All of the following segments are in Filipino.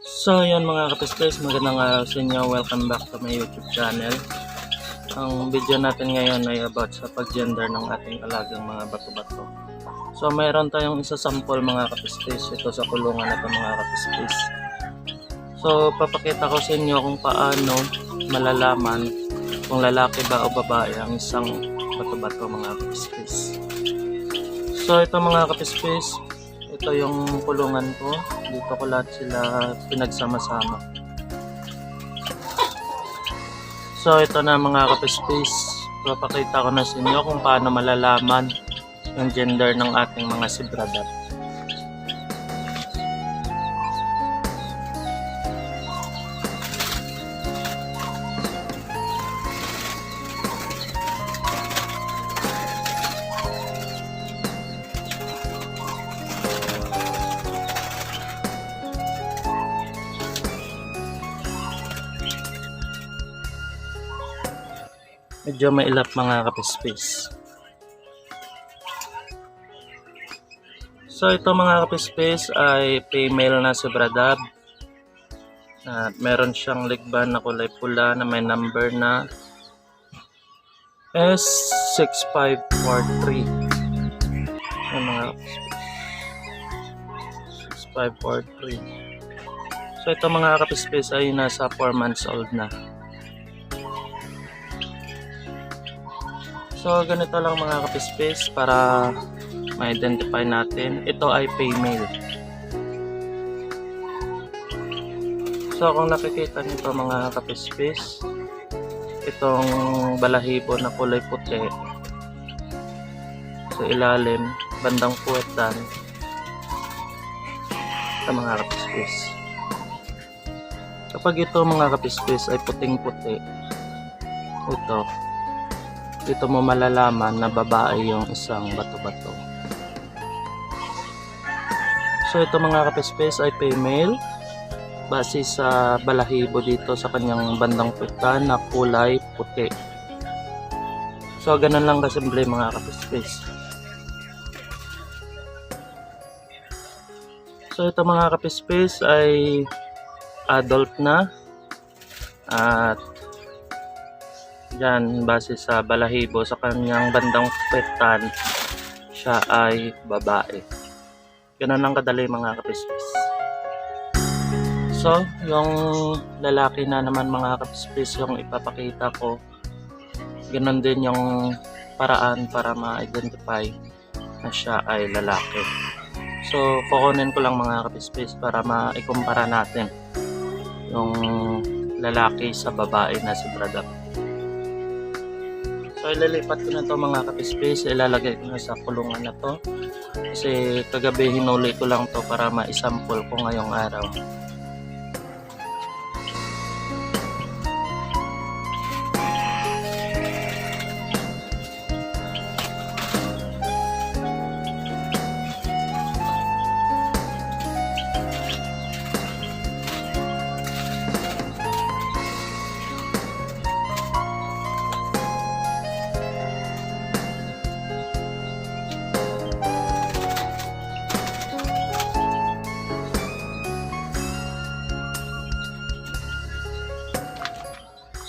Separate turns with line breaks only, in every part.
So yun mga kapistes, magandang araw sa inyo. Welcome back to my YouTube channel. Ang video natin ngayon ay about sa pag-gender ng ating alagang mga bato-bato. So mayroon tayong isa sample mga kapistes. Ito sa kulungan na ito mga kapistes. So papakita ko sa inyo kung paano malalaman kung lalaki ba o babae ang isang bato-bato mga kapistes. So ito mga kapistes, ito yung kulungan ko. Dito ko lahat sila pinagsama-sama. So ito na mga kapispace. Papakita ko na sa inyo kung paano malalaman yung gender ng ating mga sibradat. Medyo mailap mga kapispace. So ito mga kapispace ay female na sobradab. At meron siyang ligban na kulay pula na may number na S6543. Ayan mga kapispace. 6543. So ito mga kapispace ay nasa 4 months old na. So, ganito lang mga kapispis para ma-identify natin. Ito ay female. So, kung nakikita nito mga kapispis, itong balahibo na kulay puti sa ilalim, bandang puwetan, sa mga kapispis. Kapag ito mga kapispis ay puting-puti, ito, dito mo malalaman na babae yung isang bato-bato. So ito mga kapispes ay female base sa balahibo dito sa kanyang bandang putan na kulay puti. So ganun lang kasimple mga kapispes. So ito mga kapispes ay adult na at Yan, base sa balahibo sa kanyang bandang petan, siya ay babae. Ganun lang kadali mga kapispis. So, yung lalaki na naman mga kapispis yung ipapakita ko, ganun din yung paraan para ma-identify na siya ay lalaki. So, kukunin ko lang mga kapispis para maikumpara natin yung lalaki sa babae na si Bradap. So ililipat ko na to mga kapispace, ilalagay ko na sa kulungan na to. Kasi kagabi hinuli ko lang to para ma-sample ko ngayong araw.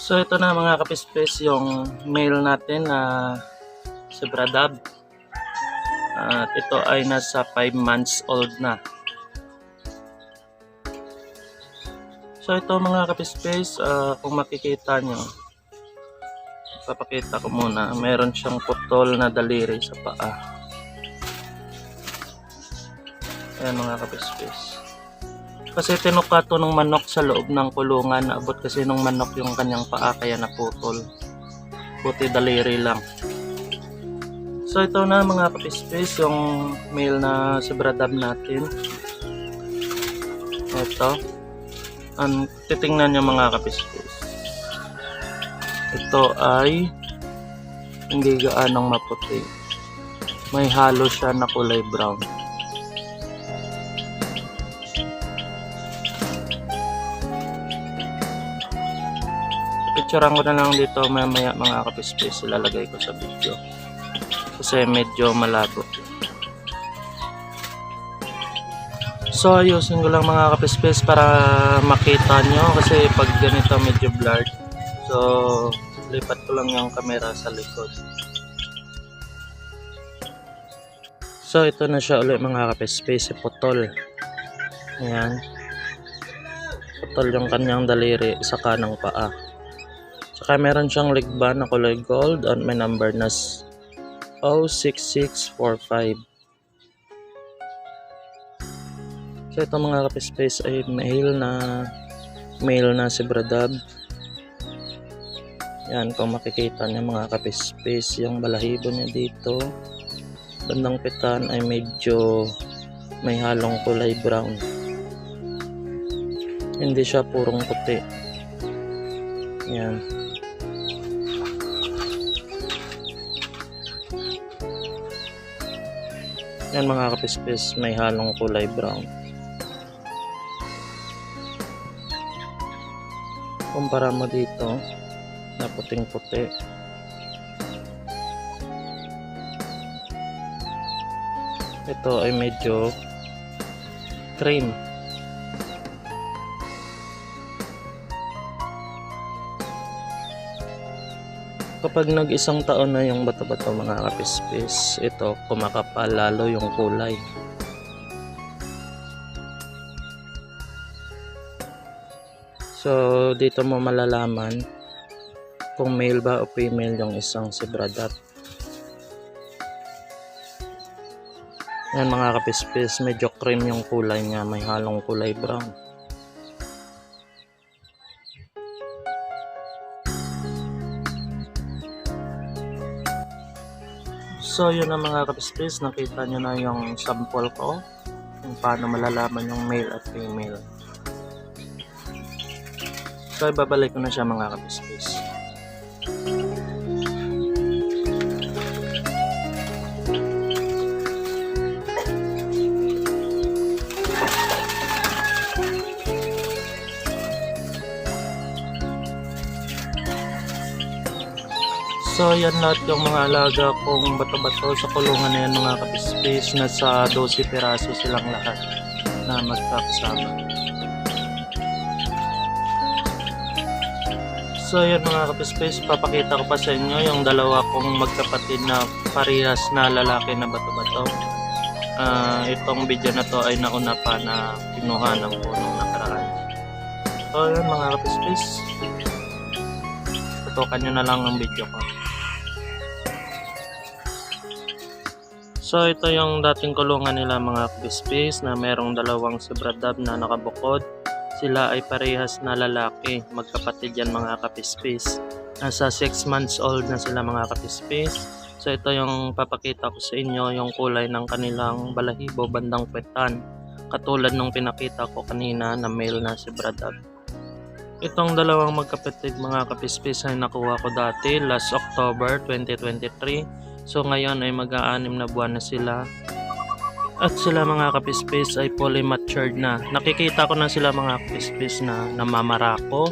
So ito na mga kapispace yung male natin na si Bradab. At ito ay nasa 5 months old na. So ito mga kapispace, ah, kung makikita nyo, papakita ko muna, meron siyang putol na daliri sa paa. Ayan mga kapispace. Kasi tinuka to ng manok sa loob ng kulungan. Abot kasi ng manok yung kanyang paa kaya naputol. Buti daliri lang. So ito na mga kapispis yung male na sobradab natin. Ito. Ang titingnan nyo mga kapispis. Ito ay hindi gaanong maputi. May halo siya na kulay brown. Picturean ko na lang dito mamaya mga kapispis ilalagay ko sa video kasi medyo malabo so ayusin ko lang mga kapispes para makita nyo kasi pag ganito medyo blurred. So lipat ko lang yung camera sa likod. So ito na siya ulit mga kapispes, si Putol. Ayan. Putol yung kanyang daliri sa kanang paa. Saka meron siyang leg band na kulay gold at may number na s- 06645. So ito mga kapispes ay male na male na si Bradab. Yan kung makikita niyo mga kapispes yung balahibo niya dito. Bandang pitan ay medyo may halong kulay brown. Hindi siya purong puti. Yan. Yan mga kapispes may halong kulay brown. kumpara mo dito na puting puti ito ay medyo cream kapag nag isang taon na yung bato-bato mga kapispis ito kumakapal lalo yung kulay So, dito mo malalaman kung male ba o female yung isang si Bradat. Yan mga kapispis, medyo cream yung kulay niya, may halong kulay brown. So yun na mga kapispis, nakita nyo na yung sample ko kung paano malalaman yung male at female. So, ibabalik ko na siya mga kapispis. So, yan lahat yung mga alaga kong bato-bato sa kulungan na yan mga kapispis. Nasa 12 piraso silang lahat na magkakasama. So yun mga kapispes, papakita ko pa sa inyo yung dalawa kong magkapatid na parehas na lalaki na bato-bato. Ah, itong video na to ay nauna pa na kinuha ng punong nakaraan. So yun mga kapispes, tutukan nyo na lang ang video ko. So ito yung dating kulungan nila mga kapispes na merong dalawang sobradab na nakabukod sila ay parehas na lalaki, magkapatid yan mga kapispis. Nasa 6 months old na sila mga kapispis. So ito yung papakita ko sa inyo, yung kulay ng kanilang balahibo bandang petan. Katulad nung pinakita ko kanina na male na si Bradab. Itong dalawang magkapatid mga kapispis ay nakuha ko dati last October 2023. So ngayon ay mag-aanim na buwan na sila at sila mga kapispis ay fully matured na. Nakikita ko na sila mga kapispis na namamarako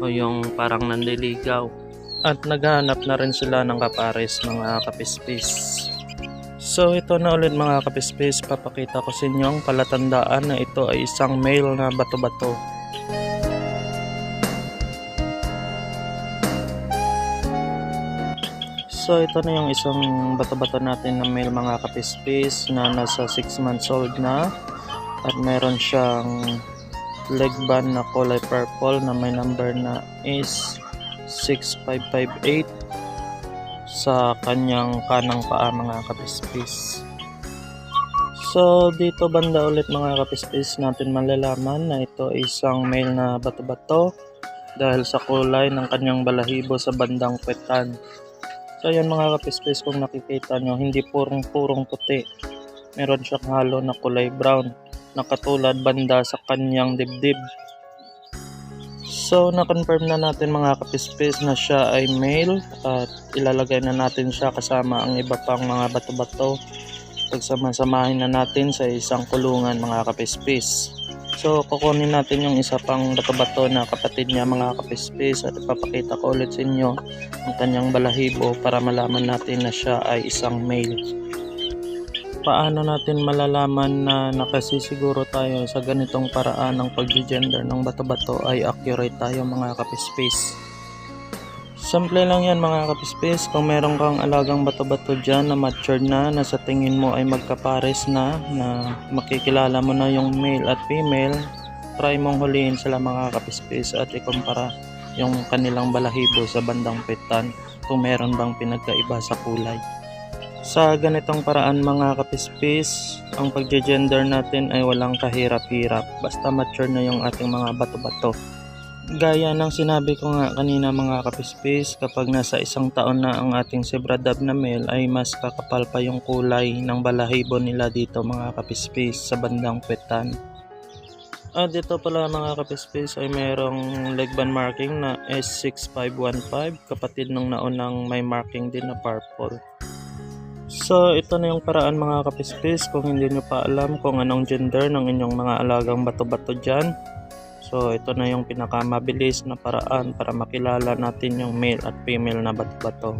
o yung parang nandiligaw. At naghahanap na rin sila ng kapares mga kapispis. So ito na ulit mga kapispis, papakita ko sa inyo ang palatandaan na ito ay isang male na bato-bato. So ito na yung isang bato-bato natin na male mga kapispis na nasa 6 months old na at meron siyang leg band na kulay purple na may number na is 6558 sa kanyang kanang paa mga kapispis. So dito banda ulit mga kapispis natin malalaman na ito isang male na bato-bato dahil sa kulay ng kanyang balahibo sa bandang petan. So yan mga kapispis kung nakikita nyo, hindi purong purong puti. Meron siyang halo na kulay brown na katulad banda sa kanyang dibdib. So na-confirm na natin mga kapispis na siya ay male at ilalagay na natin siya kasama ang iba pang mga bato-bato. Pagsama-samahin na natin sa isang kulungan mga kapispis. So, kukunin natin yung isa pang bato-bato na kapatid niya mga kapispis at ipapakita ko ulit sa inyo ang kanyang balahibo para malaman natin na siya ay isang male. paano natin malalaman na nakasisiguro tayo sa ganitong paraan ng pag-gender ng bato-bato ay accurate tayo mga kapispis. Simple lang yan mga kapispis. Kung meron kang alagang bato-bato dyan na matured na, na sa tingin mo ay magkapares na, na makikilala mo na yung male at female, try mong huliin sila mga kapispis at ikumpara yung kanilang balahibo sa bandang petan kung meron bang pinagkaiba sa kulay. Sa ganitong paraan mga kapispis, ang pagje-gender natin ay walang kahirap-hirap basta mature na yung ating mga bato-bato. Gaya ng sinabi ko nga kanina mga kapispis, kapag nasa isang taon na ang ating Sebradab na male ay mas kakapal pa yung kulay ng balahibo nila dito mga kapispis sa bandang petan. At dito pala mga kapispis ay mayroong leg band marking na S6515 kapatid ng naunang may marking din na purple. So ito na yung paraan mga kapispis kung hindi nyo pa alam kung anong gender ng inyong mga alagang bato-bato dyan. So ito na yung pinakamabilis na paraan para makilala natin yung male at female na bato-bato.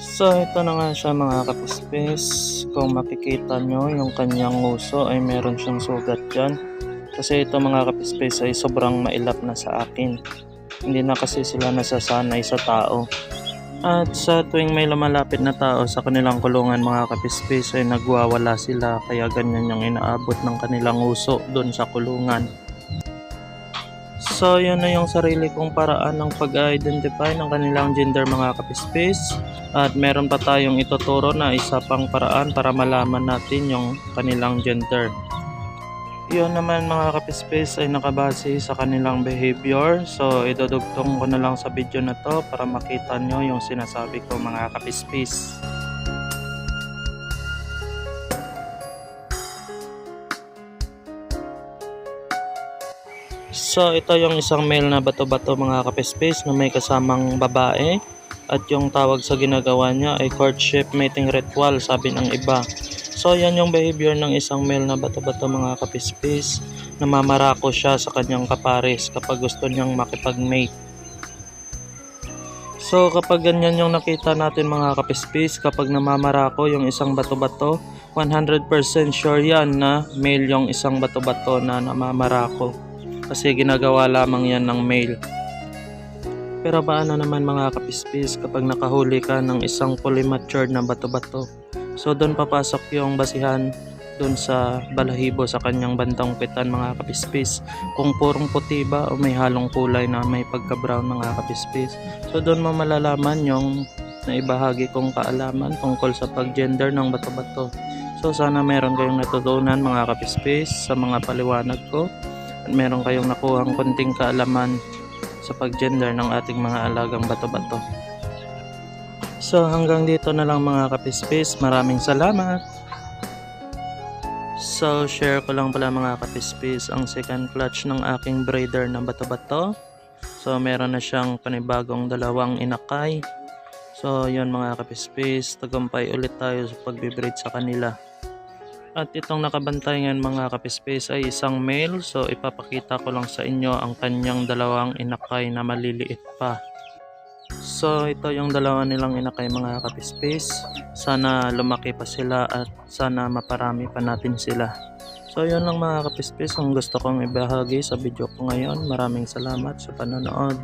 So ito na nga siya mga kapispis. Kung makikita nyo yung kanyang nguso ay meron siyang sugat dyan. Kasi ito mga kapispis ay sobrang mailap na sa akin. Hindi na kasi sila nasasanay sa tao. At sa tuwing may lumalapit na tao sa kanilang kulungan mga kapispis ay nagwawala sila kaya ganyan yung inaabot ng kanilang uso doon sa kulungan. So yun na yung sarili kong paraan ng pag-identify ng kanilang gender mga kapispis. At meron pa tayong ituturo na isa pang paraan para malaman natin yung kanilang gender. Yun naman mga kapispis ay nakabase sa kanilang behavior. So idudugtong ko na lang sa video na to para makita nyo yung sinasabi ko mga kapispis. So ito yung isang male na bato-bato mga kapispis na may kasamang babae. At yung tawag sa ginagawa niya ay courtship mating ritual sabi ng iba. So yan yung behavior ng isang male na bato-bato mga kapispis. Namamarako siya sa kanyang kapares kapag gusto niyang makipag-mate. So kapag ganyan yung nakita natin mga kapispis, kapag namamarako yung isang bato-bato, 100% sure yan na male yung isang bato-bato na namamarako. Kasi ginagawa lamang yan ng male. Pero paano naman mga kapispis kapag nakahuli ka ng isang fully matured na bato-bato? So doon papasok yung basihan doon sa balahibo sa kanyang bandang petan mga kapispis. Kung purong puti ba o may halong kulay na may pagka-brown mga kapispis. So doon mo malalaman yung naibahagi kong kaalaman tungkol sa pag-gender ng bato-bato. So sana meron kayong natutunan mga kapispis sa mga paliwanag ko at meron kayong nakuhang konting kaalaman sa pag-gender ng ating mga alagang bato-bato. So hanggang dito na lang mga kapispis. Maraming salamat. So share ko lang pala mga kapispis ang second clutch ng aking braider na bato-bato. So meron na siyang panibagong dalawang inakay. So yun mga kapispis, tagumpay ulit tayo sa pagbe-braid sa kanila. At itong nakabantay ngayon mga kapispis ay isang male. So ipapakita ko lang sa inyo ang kanyang dalawang inakay na maliliit pa. So ito yung dalawa nilang inakay mga kapispis. Sana lumaki pa sila at sana maparami pa natin sila. So yun lang mga kapispis ang gusto kong ibahagi sa video ko ngayon. Maraming salamat sa panonood.